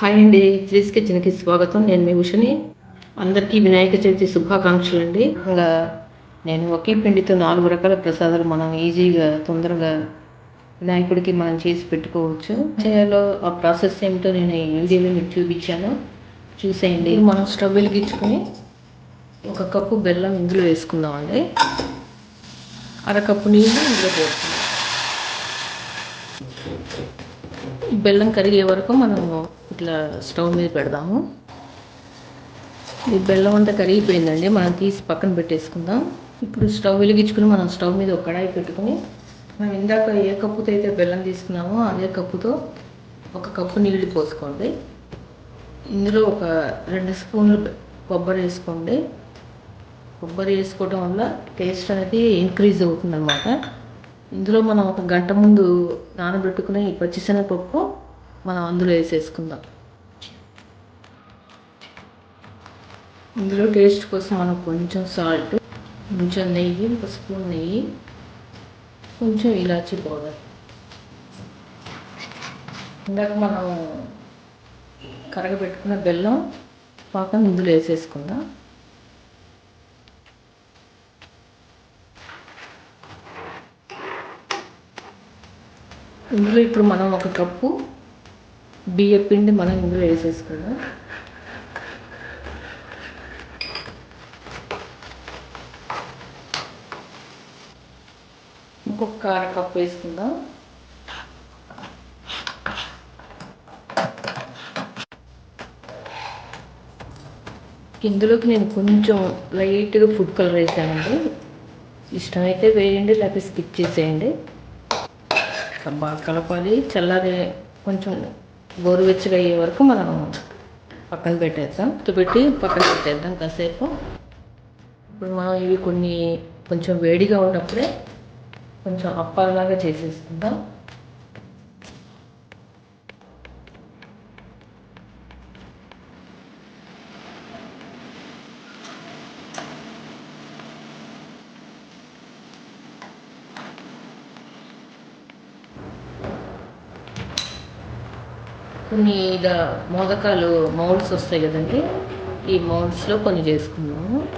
Hi అండి threes కిచెన్కి స్వాగతం. నేను మీ ఉషని. అందరికీ వినాయక చవితి శుభాకాంక్షలు అండి. ఇంకా నేను ఒకే పిండితో నాలుగు రకాల ప్రసాదాలు మనం ఈజీగా తొందరగా వినాయకుడికి మనం చేసి పెట్టుకోవచ్చు. చేయాలో ఆ ప్రాసెస్ ఏమిటో నేను వీడియోలో మీకు చూపించాను. చూసేయండి. మనం స్టవ్ వెలిగించుకొని ఒక కప్పు బెల్లం ఇందులో వేసుకుందామండి. అరకప్పు నీళ్ళు ఇందులో పోసుకుందాం. బెల్లం కరిగే వరకు మనం ఇట్లా స్టవ్ మీద పెడదాము. ఈ బెల్లం అంతా కరిగిపోయిందండి మనం తీసి పక్కన పెట్టేసుకుందాం. ఇప్పుడు స్టవ్ వెలిగించుకుని మనం స్టవ్ మీద ఒక కడాయి పెట్టుకుని మనం ఇందాక ఏ కప్పుతో అయితే బెల్లం తీసుకున్నామో అదే కప్పుతో ఒక కప్పు నీళ్ళు పోసుకోండి. ఇందులో ఒక రెండు స్పూన్లు కొబ్బరి వేసుకోండి. కొబ్బరి వేసుకోవడం వల్ల టేస్ట్ అనేది ఇంక్రీజ్ అవుతుందన్నమాట. ఇందులో మనం ఒక గంట ముందు నానబెట్టుకునే ఈ పచ్చిశనగపప్పు మనం అందులో వేసేసుకుందాం. ఇందులో టేస్ట్ కోసం మనం కొంచెం సాల్ట్ కొంచెం నెయ్యి ఒక స్పూన్ నెయ్యి కొంచెం ఇలాచీ పౌడర్. ఇందాక మనం కరగబెట్టుకున్న బెల్లం పాకం ఇందులో వేసేసుకుందాం. ఇందులో ఇప్పుడు మనం ఒక కప్పు బియ్య పిండి మనం ఇందులో వేసేసుకుందాం ఇంకొక అర కప్పు వేసుకుందాం. ఇందులోకి నేను కొంచెం లైట్గా ఫుడ్ కలర్ వేసానండి. ఇష్టమైతే వేయండి లేకపోతే స్కిప్ చేసేయండి. బాగా కలపాలి. చల్లారి కొంచెం గోరువెచ్చగా అయ్యే వరకు మనం పక్కన పెట్టేద్దాం. పెట్టి పక్కన పెట్టేద్దాం కాసేపు. ఇప్పుడు మనం ఇవి కొన్ని కొంచెం వేడిగా ఉన్నప్పుడే కొంచెం అప్పాలలాగా చేసేసుకుందాం. కొన్ని ఇలా మోదకాలు మౌల్డ్స్ వస్తాయి కదండి. ఈ మౌల్డ్స్లో కొన్ని చేసుకున్నాము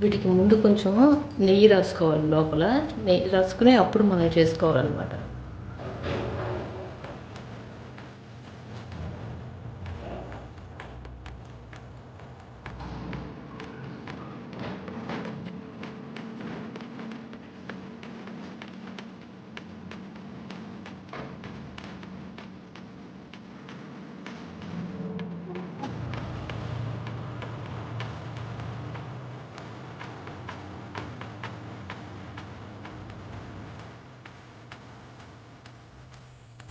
వీటికి ముందు కొంచెం నెయ్యి రాసుకోవాలి లోపల. నెయ్యి రాసుకుని అప్పుడు మనం చేసుకోవాలన్నమాట.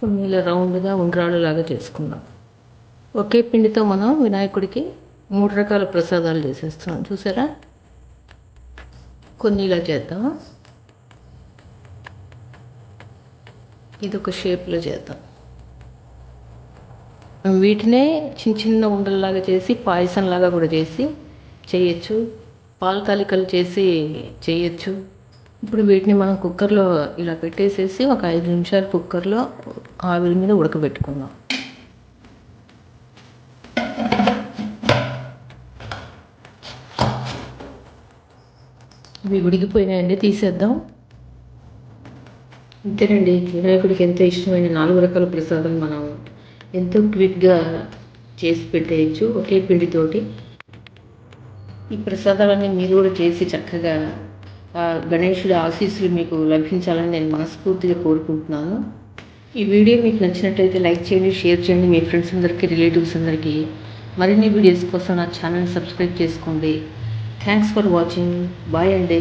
కొన్ని ఇలా రౌండ్గా ఉండ్రాళ్ళు లాగా చేసుకుందాం. ఒకే పిండితో మనం వినాయకుడికి మూడు రకాల ప్రసాదాలు చేసేస్తున్నాం. చూసారా? కొన్ని ఇలా చేద్దాం. ఇది ఒక షేప్లో చేద్దాం. వీటినే చిన్న చిన్న ఉండల్లాగా చేసి పాయసంలాగా కూడా చేసి చేయొచ్చు. పాలతాలికలు చేసి చేయొచ్చు. ఇప్పుడు వీటిని మనం కుక్కర్లో ఇలా పెట్టేసేసి ఒక ఐదు నిమిషాలు కుక్కర్లో ఆవిరి మీద ఉడకబెట్టుకుందాం. ఇవి ఉడికిపోయినాయండి తీసేద్దాం. అంతేనండి వినాయకుడికి ఎంతో ఇష్టమైన నాలుగు రకాల ప్రసాదం మనం ఎంతో క్విక్గా చేసి పెట్టేయచ్చు ఒకే పిండితోటి. ఈ ప్రసాదాలన్నీ మీరు కూడా చేసి చక్కగా గణేషుడి ఆశీస్సులు మీకు లభించాలని నేను మనస్ఫూర్తిగా కోరుకుంటున్నాను. ఈ వీడియో మీకు నచ్చినట్లయితే లైక్ చేయండి షేర్ చేయండి. మీ ఫ్రెండ్స్ అందరికీ రిలేటివ్స్ అందరికీ మరిన్ని వీడియోస్ కోసం నా ఛానల్ని సబ్స్క్రైబ్ చేసుకోండి. థ్యాంక్స్ ఫర్ వాచింగ్ బాయ్ అండి